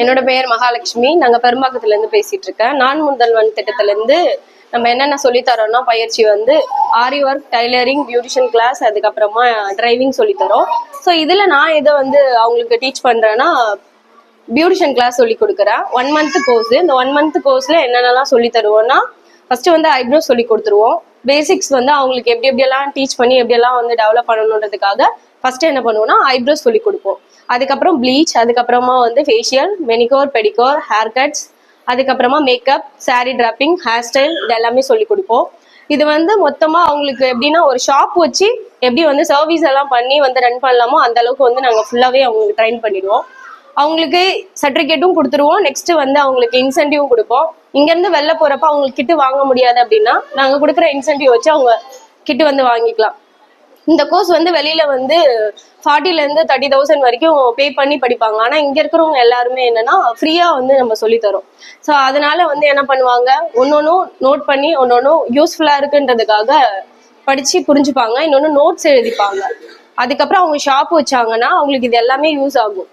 என்னோட பெயர் மகாலட்சுமி. நாங்க பெரும்பாக்கத்துல இருந்து பேசிட்டு இருக்கேன். நான் முதல்வன் திட்டத்துல இருந்து நம்ம என்னென்ன சொல்லித்தரோம்னா பயிற்சி வந்து aari work tailoring beautician class அதுக்கப்புறமா டிரைவிங் சொல்லித்தரோம் ஸோ இதில் நான் எதை வந்து அவங்களுக்கு டீச் பண்ணுறேன்னா பியூட்டிஷியன் கிளாஸ் சொல்லி கொடுக்குறேன். ஒன் மந்த் கோர்ஸ் இந்த ஒன் மந்த் கோர்ஸில் என்னென்னலாம் சொல்லி தருவோம்னா ஃபர்ஸ்ட் வந்து ஐப்ரோ சொல்லி கொடுத்துருவோம். பேசிக்ஸ் வந்து அவங்களுக்கு எப்படி எப்படியெல்லாம் டீச் பண்ணி எப்படியெல்லாம் வந்து டெவலப் பண்ணணுன்றதுக்காக ஃபர்ஸ்ட் என்ன பண்ணுவோம்னா ஐப்ரோஸ் சொல்லி கொடுப்போம். அதுக்கப்புறம் ப்ளீச் அதுக்கப்புறமா வந்து facial manicure pedicure hair cuts அதுக்கப்புறமா makeup saree draping hair style இது எல்லாமே சொல்லி கொடுப்போம். இது வந்து மொத்தமா அவங்களுக்கு எப்படின்னா ஒரு ஷாப் வச்சு எப்படி வந்து சர்வீஸ் எல்லாம் பண்ணி வந்து ரன் பண்ணலாமோ அந்த அளவுக்கு வந்து நாங்க ஃபுல்லாவே அவங்களுக்கு ட்ரைன் பண்ணிடுவோம். அவங்களுக்கு சர்டிஃபிகேட்டும் கொடுத்துருவோம். நெக்ஸ்ட் வந்து அவங்களுக்கு இன்சென்டிவும் கொடுப்போம். இங்கேருந்து வெளில போறப்ப அவங்களுக்கு கிட்டு வாங்க முடியாது அப்படின்னா நாங்கள் கொடுக்குற இன்சென்டிவ் வச்சு அவங்க கிட்டு வந்து வாங்கிக்கலாம். இந்த கோர்ஸ் வந்து வெளியில வந்து ஃபார்ட்டிலேருந்து தேர்ட்டி தௌசண்ட் வரைக்கும் பே பண்ணி படிப்பாங்க. ஆனால் இங்கே இருக்கிறவங்க எல்லாருமே என்னன்னா ஃப்ரீயாக வந்து நம்ம சொல்லித்தரோம் ஸோ அதனால வந்து என்ன பண்ணுவாங்க? ஒன்னொன்னும் நோட் பண்ணி ஒன்னொன்னும் யூஸ்ஃபுல்லாக இருக்குன்றதுக்காக படித்து புரிஞ்சுப்பாங்க. இன்னொன்று நோட்ஸ் எழுதிப்பாங்க. அதுக்கப்புறம் அவங்க ஷாப் வச்சாங்கன்னா அவங்களுக்கு இது எல்லாமே யூஸ் ஆகும்.